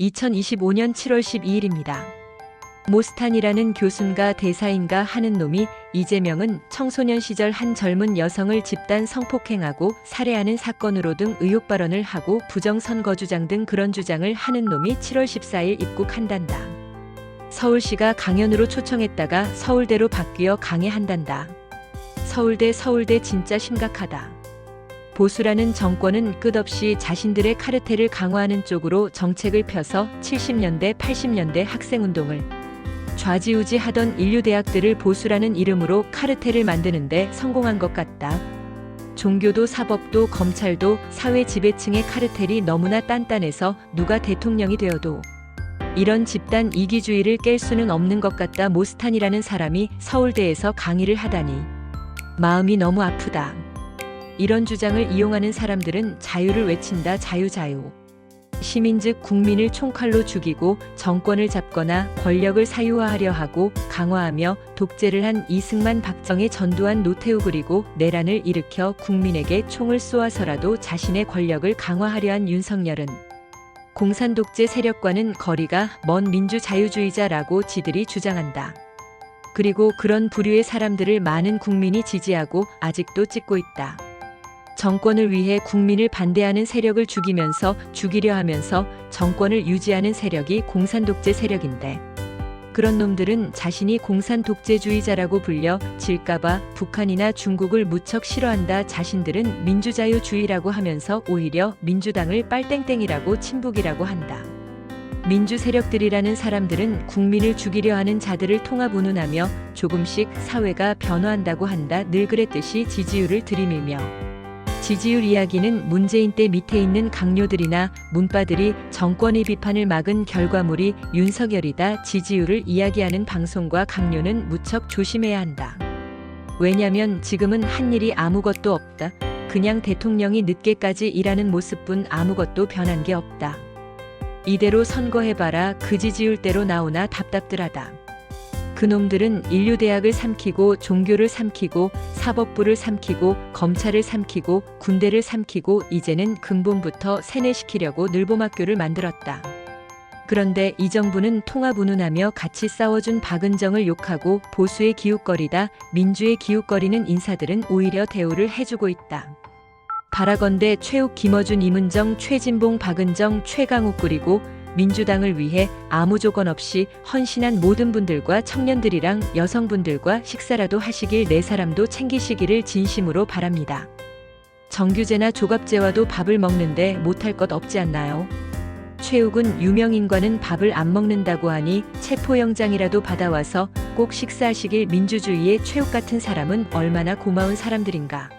2025년 7월 12일입니다. 모스탄이라는 교순가 대사인가 하는 놈이 이재명은 청소년 시절 한 젊은 여성을 집단 성폭행하고 살해하는 사건으로 등 의혹 발언을 하고 부정선거 주장 등 그런 주장을 하는 놈이 7월 14일 입국한단다. 서울시가 강연으로 초청했다가 서울대로 바뀌어 강해한단다. 서울대 서울대 진짜 심각하다. 보수라는 정권은 끝없이 자신들의 카르텔을 강화하는 쪽으로 정책을 펴서 70년대, 80년대 학생운동을 좌지우지하던 인류 대학들을 보수라는 이름으로 카르텔을 만드는데 성공한 것 같다. 종교도 사법도 검찰도 사회 지배층의 카르텔이 너무나 단단해서 누가 대통령이 되어도 이런 집단 이기주의를 깰 수는 없는 것 같다. 모스탄이라는 사람이 서울대에서 강의를 하다니 마음이 너무 아프다. 이런 주장을 이용하는 사람들은 자유를 외친다. 자유 자유. 시민 즉 국민을 총칼로 죽이고 정권을 잡거나 권력을 사유화하려 하고 강화하며 독재를 한 이승만 박정희 전두환 노태우 그리고 내란을 일으켜 국민에게 총을 쏘아서라도 자신의 권력을 강화하려 한 윤석열은 공산 독재 세력과는 거리가 먼 민주 자유주의자라고 지들이 주장한다. 그리고 그런 부류의 사람들을 많은 국민이 지지하고 아직도 찍고 있다. 정권을 위해 국민을 반대하는 세력을 죽이면서 죽이려 하면서 정권을 유지하는 세력이 공산 독재 세력인데 그런 놈들은 자신이 공산 독재주의자라고 불려 질까봐 북한이나 중국을 무척 싫어한다. 자신들은 민주자유주의라고 하면서 오히려 민주당을 빨땡땡이라고 친북이라고 한다. 민주 세력들이라는 사람들은 국민을 죽이려 하는 자들을 통합 운운하며 조금씩 사회가 변화한다고 한다. 늘 그랬듯이 지지율을 들이밀며 지지율 이야기는 문재인 때 밑에 있는 강요들이나 문바들이 정권의 비판을 막은 결과물이 윤석열이다. 지지율을 이야기하는 방송과 강요는 무척 조심해야 한다. 왜냐면 지금은 한 일이 아무것도 없다. 그냥 대통령이 늦게까지 일하는 모습뿐 아무것도 변한 게 없다. 이대로 선거해봐라 그 지지율대로 나오나 답답들하다. 그놈들은 인류대학을 삼키고 종교를 삼키고 사법부를 삼키고 검찰을 삼키고 군대를 삼키고 이제는 근본부터 세뇌시키려고 늘봄학교를 만들었다. 그런데 이 정부는 통합운운하며 같이 싸워준 박은정을 욕하고 보수의 기웃거리다 민주의 기웃거리는 인사들은 오히려 대우를 해주고 있다. 바라건대 최욱 김어준 이문정 최진봉 박은정 최강욱 그리고 민주당을 위해 아무 조건 없이 헌신한 모든 분들과 청년들이랑 여성분들과 식사라도 하시길 네 사람도 챙기시기를 진심으로 바랍니다. 정규제나 조갑제와도 밥을 먹는데 못할 것 없지 않나요? 최욱은 유명인과는 밥을 안 먹는다고 하니 체포영장이라도 받아와서 꼭 식사하시길 민주주의의 최욱 같은 사람은 얼마나 고마운 사람들인가.